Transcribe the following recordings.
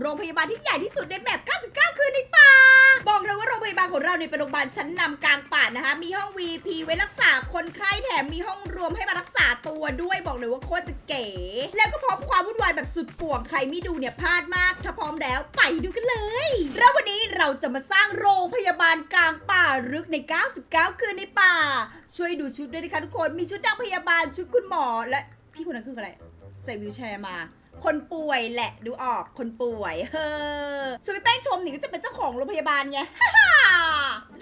โรงพยาบาลที่ใหญ่ที่สุดในแบบ 99 คืนในป่า บอกเลยว่าโรงพยาบาลของเราเนี่ยเป็นโรงพยาบาลชั้นนำกลางป่านะคะ มีห้อง VP ไว้รักษาคนไข้แถมมีห้องรวมให้มารักษาตัวด้วยบอกเลยว่าโคตรจะเก๋ แล้วก็พร้อมความวุ่นวายแบบสุดป่วงใครไม่ดูเนี่ยพลาดมาก ถ้าพร้อมแล้วไปดูกันเลย แล้ววันนี้เราจะมาสร้างโรงพยาบาลกลางป่าลึกใน 99 คืนในป่า ช่วยดูชุดด้วยนะคะทุกคน มีชุดนางพยาบาลชุดคุณหมอและพี่คนนั้นคืออะไรใส่วิวแชร์มา คนป่วยแหละดูออกคนป่วยเฮ้อส่วนพี่แป้งชมนี่ก็จะเป็นเจ้าของโรงพยาบาลไง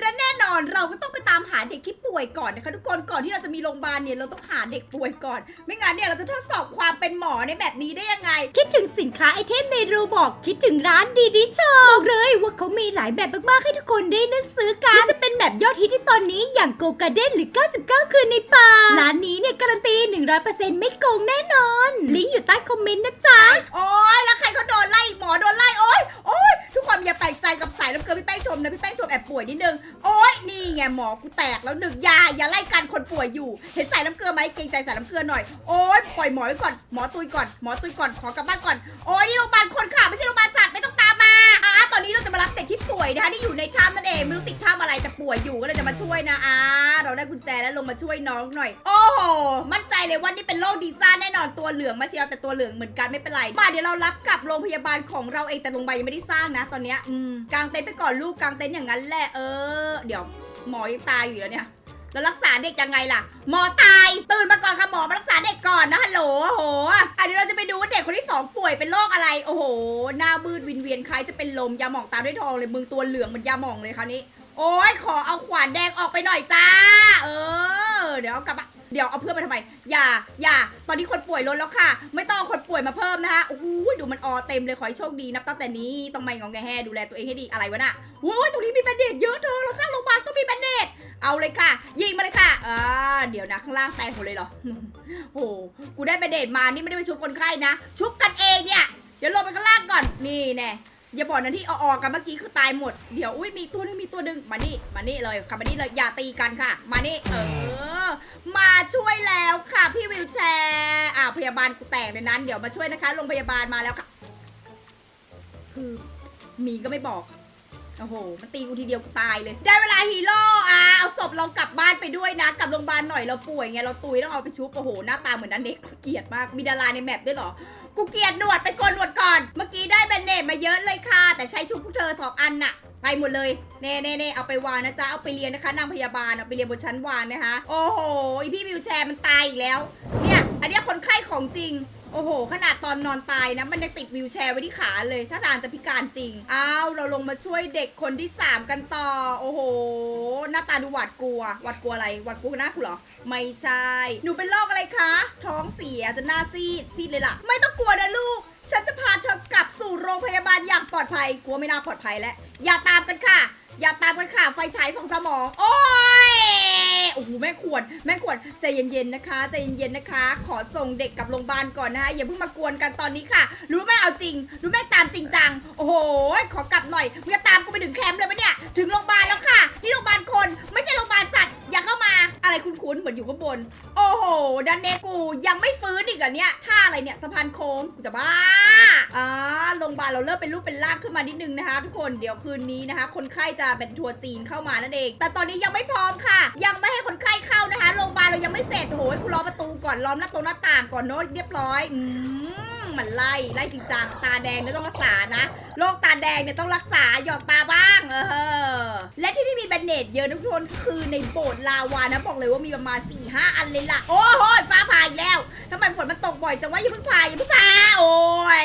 และแน่นอนเราก็ต้องไปตามหาเด็กที่ป่วยก่อนนะคะทุกคนก่อนที่เราจะมีโรงพยาบาลเนี่ยเราต้องหาเด็กป่วยก่อน ไม่งั้นเนี่ยเราจะทดสอบความเป็นหมอในแบบนี้ได้ยังไง คิดถึงสินค้าไอเทมในรูบอกคิดถึงร้านดีดีชอบบอกเลยว่าเขามีหลายแบบมากๆให้ทุกคนได้เลือกซื้อกันจะเป็น แบบยอดฮิตที่ตอนนี้อย่างโกกาเด้นหรือ 99 คืนในป่า ร้านนี้เนี่ยการันตี 100%ไม่โกงแน่นอน ลิงก์อยู่ใต้คอมเมนต์นะจ๊ะ โอ๊ยแล้วใครก็โดนไล่หมอโดนไล่โอ๊ยโอ๊ยทุกคนอย่าแปลกใจกับสายน้ำเกลือพี่แป้งชมนะพี่แป้งชมแอบป่วยนิดนึงโอ๊ยนี่ไงหมอกูแตกแล้วหนึ่งยาอย่าไล่กันคนป่วยอยู่ เห็นสายน้ำเกลือไหมเกรงใจสายน้ำเกลือหน่อยโอ๊ยปล่อยหมอไว้ก่อนหมอตุยก่อนหมอตุยก่อนขอกลับบ้านก่อนโอ๊ยนี่โรงพยาบาลคนค่ะไม่ใช่โรงพยาบาลสัตว์ไม่ต้องตาม อ่าตอนนี้เราจะมารับเด็กที่ป่วยนะคะที่อยู่ในถ้ำนั่นเองไม่รู้ติดถ้ำอะไรแต่ป่วยอยู่ก็เลยจะมาช่วยนะอ่าเราได้กุญแจแล้วลงมาช่วยน้องหน่อย โอ้โหมั่นใจเลยว่านี่เป็นโรคดีซ่าแน่นอนตัวเหลืองมาเชียวแต่ตัวเหลืองเหมือนกันไม่เป็นไรมาเดี๋ยวเรารับกลับโรงพยาบาลของเราเองแต่โรงพยาบาลยังไม่ได้สร้างนะ ตอนเนี้ยอืมกางเต็นท์ไปก่อนลูกกางเต็นท์อย่างนั้นแหละเออ เดี๋ยวหมอยังตายอยู่แล้วเนี่ย แล้วรักษาเด็กยังไงล่ะ หมอตาย ตื่นมาก่อนค่ะหมอมารักษาเด็กก่อนนะฮัลโหลโอ้โหอันนี้เราจะไปดูว่าเด็กคนที่สองป่วยเป็นโรคอะไร โอ้โห หน้าบืดวินเวียนคล้ายจะเป็นลมยาหมองตาด้วยทองเลยมึงตัวเหลืองเหมือนยาหมองเลยคราวนี้ โอ้ยขอเอาขวานแดงออกไปหน่อยจ้า เออ เดี๋ยวเอากลับมา เดี๋ยวเอาเพื่อนมาทำไม อย่า อย่า ตอนนี้คนป่วยล้นแล้วค่ะ ไม่ต้องเอาคนป่วยมาเพิ่มนะคะโอ้โหดูมันออเต็มเลย ขอให้โชคดีนับตั้งแต่นี้ ต้องไม่งองแงแฮดูแลตัวเองให้ดี อะไรวะน่ะโอ้ยตรงนี้มีแบนเดดเยอะเธอ เราสร้างโรงพยาบาลต้องมีแบนเดดเอาเลยค่ะ ยิงมาเลยค่ะอ่าเดี๋ยวนะข้างล่างแตกหมดเลยเหรอ โอ้โห กูได้แบนเดดมา นี่ไม่ได้ไปชุบคนไข้นะ ชุบกันเองเนี่ย เดี๋ยวลงไปข้างล่างก่อน นี่แน่ อย่าบอกนะที่ออกกันเมื่อกี้คือตายหมด เดี๋ยวอุ้ยมีตัวนึงมีตัวนึงมานี่มานี่เลยค่ะมานี่เลยอย่าตีกันค่ะ มานี่เออ มาช่วยแล้วค่ะ พี่วิวแชร์อ่าพยาบาลกูแตกในนั้น เดี๋ยวมาช่วยนะคะโรงพยาบาลมาแล้วค่ะ คือมีก็ไม่บอก โอ้โห มันตีกูทีเดียวกูตายเลย ได้เวลาฮีโร่อะเอาศพเรากลับบ้านไปด้วยนะ กลับโรงพยาบาลหน่อยเราป่วยไง เราตุยต้องเอาไปชุบ โอ้โห หน้าตาเหมือนนันเด็กกูเกลียดมาก มีดาราในแมปด้วยเหรอ กูเกลียดหนวดไปโกนหนวดก่อน เมื่อกี้ได้แบนเนตมาเยอะเลยค่ะ แต่ใช้ชุบพวกเธอสองอันน่ะ ไปหมดเลย เน่เน่เน่เอาไปวางนะจ๊ะ เอาไปเรียนนะคะนางพยาบาล เอาไปเรียนบนชั้นวางนะคะ โอ้โห อีพี่วิวแชร์มันตายอีกแล้ว เนี่ย อันเนี้ย ของจริง โอ้โห ขนาดตอนนอนตายนะ มันยังติดวิวแชร์ไว้ที่ขาเลย ถ้าทางจะพิการจริง อ้าว เราลงมาช่วยเด็กคนที่ 3 กันต่อ โอ้โห หน้าตาดูหวาดกลัว หวาดกลัวอะไร หวาดกลัวหน้ากูเหรอ ไม่ใช่ หนูเป็นโรคอะไรคะ ท้องเสียจนหน้าซีด ซีดเลยล่ะ ไม่ต้องกลัวนะลูก ฉันจะพาเธอกลับสู่โรงพยาบาลอย่างปลอดภัย กลัวไม่น่าปลอดภัยแล้ว อย่าตามกันค่ะ อย่าตามกันค่ะ ไฟฉายสองสมอง โอ้ย โอ้โหแม่ขวด แม่ขวดใจเย็นๆนะคะใจเย็นๆนะคะ ขอส่งเด็กกลับโรงพยาบาลก่อนนะคะอย่าเพิ่งมากวนกันตอนนี้ค่ะ รู้ไหมเอาจริง รู้ไหมตามจริงจังโอ้โหขอกลับหน่อยมึงจะตามกูไปถึงแคมป์เลยปะเนี่ยถึงโรงพยาบาลแล้ว เหมือนอยู่ข้างบน โอ้โห ดันเนกูยังไม่ฟื้นอีกอะเนี่ยท่าอะไรเนี่ยสะพานโค้งกูจะบ้าอ่าโรงพยาบาลเราเริ่มเป็นรูปเป็นร่างขึ้นมานิดนึงนะคะ ทุกคนเดี๋ยวคืนนี้นะคะ คนไข้จะเป็นทัวร์จีนเข้ามานั่นเอง แต่ตอนนี้ยังไม่พร้อมค่ะ ยังไม่ให้คนไข้เข้านะคะโรงพยาบาลเรายังไม่เสร็จโอ้ยกูรอประตูก่อนล้อมหน้าตรงหน้าต่างก่อนโน้ตเรียบร้อยอืม มันไล่ไล่จริงจังตาแดงเนี่ยต้องรักษานะโรคตาแดงเนี่ยต้องรักษาหยอกตาบ้างเออและที่นี่มีแบนเนตเยอะทุกคนคือในโบสถ์ลาวานะบอกเลยว่ามีประมาณ4ี่ห้าอันเลยล่ะโอ้โหฟ้าผ่าอีกแล้วทำไมฝนมันตกบ่อยจังวะอย่าเพิ่งผ่าอย่าเพิ่งผ่าโอ้ย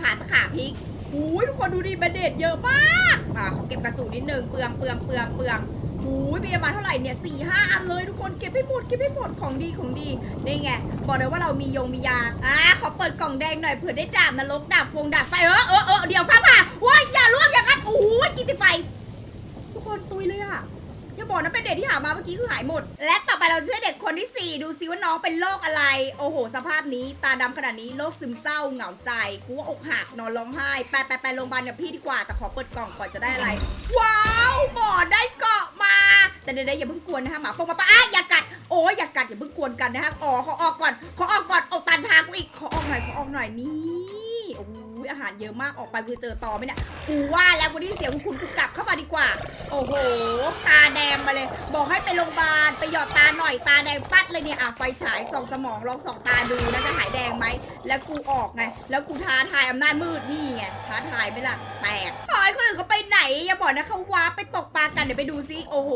ผ่าสขาพิกอุ้ยทุกคนดูดิแบนเนตเยอะมากอ่าขอเก็บกระสุนนิดนึงเปลืองเปลืองเปลืองเปลือง อุ้ยมีมาเท่าไหร่เนี่ยสี่ห้าอันเลยทุกคนเก็บให้หมดเก็บให้หมดของดีของดีนี่ไงบอกเลยว่าเรามียงมียาอ่าขอเปิดกล่องแดงหน่อยเผื่อได้ดาบนรกดาบฟงดาบไฟเออเออเออเดี๋ยวฟ้าผ่าว้ายอย่าล่วงอย่างนั้นโอ้ยกินติไฟ ทุกคนตุยเลยอะอย่าบอกนะเป็นเด็กที่หามาเมื่อกี้คือหายหมด และต่อไปเราช่วยเด็กคนที่ 4 ดูซิว่าน้องเป็นโรคอะไร โอ้โห สภาพนี้ ตาดำขนาดนี้โรคซึมเศร้าเหงาใจกูว่าอกหักนอนร้องไห้ไปไปไปโรงพยาบาลกับพี่ดีกว่าแต่ขอเปิดกล่องก่อนจะได้อะไร ว้าวหมอได้กาะมา แต่เดี๋ยวๆอย่าเพิ่งกวนนะคะหมาปงมาปะอะอย่ากัดโอ้ยอย่ากัดอย่าเพิ่งกวนกันนะคะอ๋อขอออกก่อนขอออกก่อนเอาตันทางกูอีกขอออกหน่อยขอออกหน่อยนี่โอ้ยอาหารเยอะมากออกไปกูเจอต่อไหมเนี่ยกูว่าแล้วกูได้ยินเสียงคุณกูกลับเข้ามาดีกว่า โอ้โหตาแดงมาเลย บอกให้ไปโรงพยาบาลไปหยอดตาหน่อยตาแดงปัดเลยเนี่ยอะไฟฉายส่องสมองลองส่องตาดูนะจะหายแดงไหมแล้วกูออกไงแล้วกูท้าทายอำนาจมืดนี่ไงท้าทายไหมล่ะแตกพอยคนอื่นเขาไปไหนอย่าบอกนะเขาว้าไปตกากันเดี๋ยวไปดูซิโอ้โห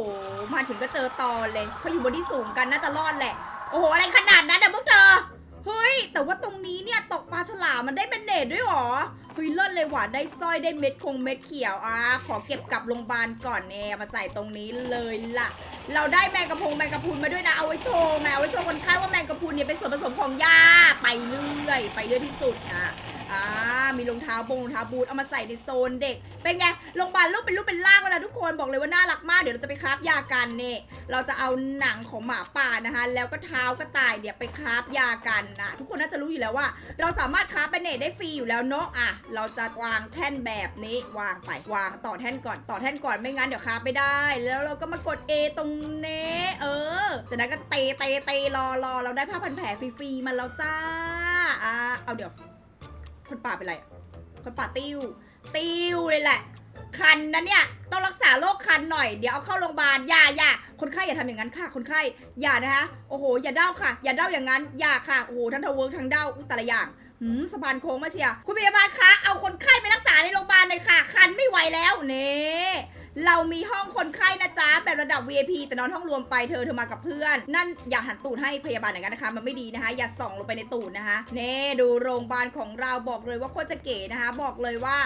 มาถึงก็เจอตอนเลยเขาอยู่บนที่สูงกันน่าจะรอดแหละ โอ้โห อะไรขนาดนั้นนะพวกเธอ เฮ้ย แต่ว่าตรงนี้เนี่ยตกปลาฉลามมันได้เป็นเนตด้วยหรอเฮ้ยเลิศเลยว่ะได้สร้อยได้เม็ดคงเม็ดเขียวอะขอเก็บกลับโรงพยาบาลก่อนเนี่ยมาใส่ตรงนี้เลยล่ะ เราได้แมงกะพงแมงกะพรุนมาด้วยนะเอาไว้โชว์ไงเอาไว้โชว์คนไข้ว่าแมงกะพรุนเนี่ยเป็นส่วนผสมของยาไปเรื่อย ไปเรื่อยที่สุดนะอ่า มีรองเท้าบงรองเท้าบูทเอามาใส่ในโซนเด็ก เป็นไงโรงพยาบาลรูปเป็นรูปเป็นร่างแล้วนะทุกคนบอกเลยว่าน่ารักมากเดี๋ยวเราจะไปคราฟยากันเนี่ยเราจะเอาหนังของหมาป่านะคะ แล้วก็เท้ากระต่ายเนี่ยไปคราฟยากันนะทุกคนน่าจะรู้อยู่แล้วว่า เราสามารถคราฟเป็นเนตได้ฟรีอยู่แล้วเนาะอะเราจะวางแท่นแบบนี้วางไปวางต่อแท่นก่อนต่อแท่นก่อนไม่งั้นเดี๋ยวคราฟไม่ได้ แล้วเราก็มากด A ตรงนี้เออจากนั้นก็เตะเตะเตะรอรอเราได้ผ้าพันแผลฟรีๆมาแล้วจ้าอะเอาเดี๋ยว คนป่าเป็นไรอะคนป่าติ้วติ้วเลยแหละ คันนะเนี่ย ต้องรักษาโรคคันหน่อย เดี๋ยวเอาเข้าโรงพยาบาล อย่าอย่าคนไข้อย่าทำอย่างนั้นค่ะ คนไข้ อย่านะคะ โอ้โห อย่าเด้าค่ะ อย่าเด้าอย่างนั้น อย่าค่ะ โอ้โห ทั้งทะเวิร์กทั้งเด้าอุ๊ยแต่ละอย่างหืมสะพานโค้งมาเชียร์คุณพยาบาลคะ เอาคนไข้ไปรักษาในโรงพยาบาลเลยค่ะ คันไม่ไหวแล้วเน่ เรามีห้องคนไข้นะจ๊ะแบบระดับ VIP แต่นอนห้องรวมไปเธอเธอมากับเพื่อน นั่นอย่าหันตูดให้พยาบาลอย่างนั้นนะคะ มันไม่ดีนะคะ อย่าส่องลงไปในตูดนะคะเน่ดูโรงพยาบาลของเราบอกเลยว่าโคตรจะเก๋นะคะ บอกเลยว่า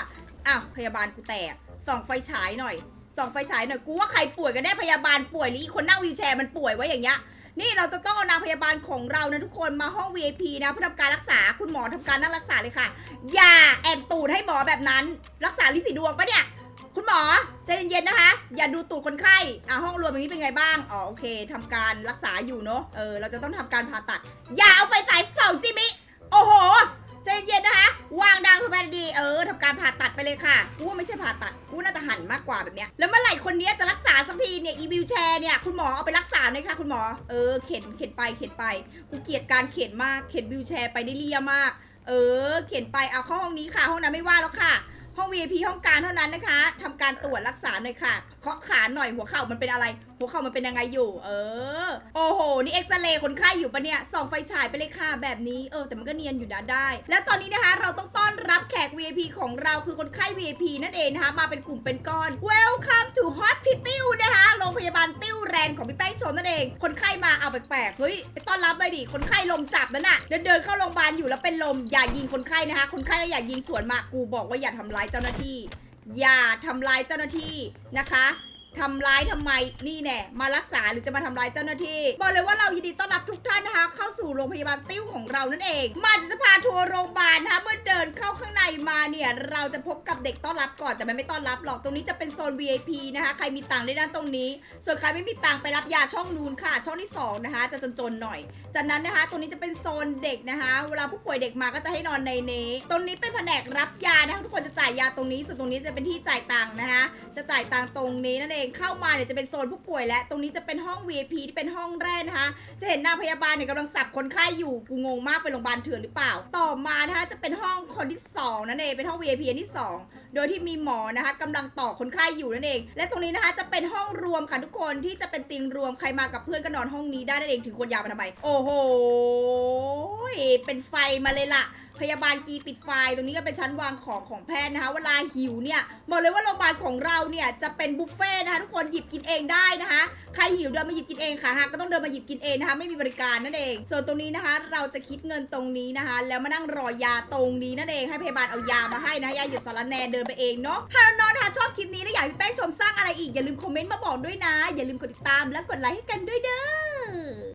อ้าวพยาบาลกูแตกส่องไฟฉายหน่อยส่องไฟฉายหน่อยกูว่าใครป่วยกันแน่พยาบาลป่วยหรืออีคนนั่งวีลแชร์มันป่วยไว้อย่างเงี้ยนี่เราจะต้องเอานางพยาบาลของเรานะทุกคนมาห้อง VIP นะเพื่อทำการรักษาคุณหมอทำการนั่งรักษาเลยค่ะ อย่าแอนตูดให้หมอแบบนั้น รักษาลิสีดวงปะเนี่ย คุณหมอ ใจเย็นๆนะคะ อย่าดูตูดคนไข้อะห้องรวมอย่างนี้เป็นไงบ้าง อ๋อโอเคทำการรักษาอยู่เนอะเออ เราจะต้องทำการผ่าตัด อย่าเอาไฟฉายส่องจิมิ โอ้โห ใจเย็นๆนะคะ วางดังทุกแบดี เออทำการผ่าตัดไปเลยค่ะ กูว่าไม่ใช่ผ่าตัด กูน่าจะหันมากกว่าแบบเนี้ย แล้วเมื่อไหร่คนเนี้ยจะรักษาสักทีเนี่ย อีวิวแชร์เนี่ย คุณหมอเอาไปรักษาหน่อยค่ะ คุณหมอ เออ เข็น เข็นไป เข็นไป กูเกลียดการเข็นมาก เข็นวิวแชร์ไปได้เลียมาก เออ เข็นไป เอาเข้าห้องนี้ค่ะ ห้องนั้นไม่ว่าแล้วค่ะ ห้อง VIP ห้องการเท่านั้นนะคะทำการตรวจรักษาหน่อยค่ะเคาะขาหน่อยหัวเข่ามันเป็นอะไร หัวเข่ามันเป็นยังไงอยู่ เออ โอ้โห นี่เอ็กซเรย์คนไข้อยู่ปะเนี่ยส่องไฟฉายไปเลยค่ะแบบนี้ เออ แต่มันก็เนียนอยู่นะได้ แล้วตอนนี้นะคะ เราต้องต้อนรับแขก VIP ของเราคือคนไข้ VIP นั่นเองนะคะ มาเป็นกลุ่มเป็นก้อน Welcome to Hospital นะคะ โรงพยาบาลติ้วแรนของพี่แป้งชมนั่นเอง คนไข้มาเอาแปลกๆ เฮ้ย ไปต้อนรับเลยดิ คนไข้ลมจับนั่นน่ะ เดินเดินเข้าโรงพยาบาลอยู่แล้วเป็นลม อย่ายิงคนไข้นะคะ คนไข้ก็อย่ายิงสวนมา กูบอกว่าอย่าทำร้ายเจ้าหน้าที่ อย่าทำร้ายเจ้าหน้าที่นะคะ ทำร้ายทำไมนี่แน่มารักษาหรือจะมาทำร้ายเจ้าหน้าที่ บอกเลยว่าเรายินดีต้อนรับทุกท่านนะคะ เข้าสู่โรงพยาบาลติ้วของเรานั่นเอง มาจะพาทัวร์โรงพยาบาลนะคะเมื่อเดิ มาเนี่ยเราจะพบกับเด็กต้อนรับก่อนแต่มันไม่ต้อนรับหรอกตรงนี้จะเป็นโซน VIP นะคะใครมีตังค์ได้ด้านตรงนี้ ส่วนใครไม่มีตังค์ไปรับยาช่องนูนค่ะ ช่องที่สองนะคะจะจนๆหน่อย จากนั้นนะคะตรงนี้จะเป็นโซนเด็กนะคะ เวลาผู้ป่วยเด็กมาก็จะให้นอนในนี้ตรงนี้เป็นแผนกรับยานะคะทุกคนจะจ่ายยาตรงนี้ส่วนตรงนี้จะเป็นที่จ่ายตังค์นะคะ จะจ่ายตังค์ตรงนี้นั่นเองเข้ามาเนี่ยจะเป็นโซนผู้ป่วยและตรงนี้จะเป็นห้อง VIP ที่เป็นห้องแรกนะคะ จะเห็นนางพยาบาลเนี่ยกำลังสับคนไข้อยู่กูงงมากเป็นโรงพยาบาลเถื่อนหรือเปล่า ต่อมานะคะจะเป็นห้องคนที่สองนั่นเองเป็นห้อง VIP อันที่สองโดยที่มีหมอนะคะกำลังต่อคนไข้อยู่นั่นเอง และตรงนี้นะคะจะเป็นห้องรวมค่ะทุกคนที่จะเป็นเตียงรวมใครมากับเพื่อนก็นอนห้องนี้ได้นั่นเองถึงคนยาวมาทำไม โอ้โหเป็นไฟมาเลยล่ะ พยาบาลกีติดไฟตรงนี้ก็เป็นชั้นวางของของแพทย์นะคะเวลาหิวเนี่ยบอกเลยว่าโรงพยาบาลของเราเนี่ยจะเป็นบุฟเฟ่นะคะทุกคนหยิบกินเองได้นะคะใครหิวเดินมาหยิบกินเองค่ะหากก็ต้องเดินมาหยิบกินเองนะคะไม่มีบริการนั่นเอง ส่วนตรงนี้นะคะ เราจะคิดเงินตรงนี้นะคะ แล้วมานั่งรอยาตรงนี้นั่นเองให้พยาบาลเอายามาให้นะยาหยุดสารแนเดินไปเองเนาะถ้าน้องนะคะชอบคลิปนี้และอยากให้พี่แป้งชมสร้างอะไรอีกอย่าลืมคอมเมนต์มาบอกด้วยนะ อย่าลืมกดติดตามและกดไลค์ให้กันด้วยเด้อ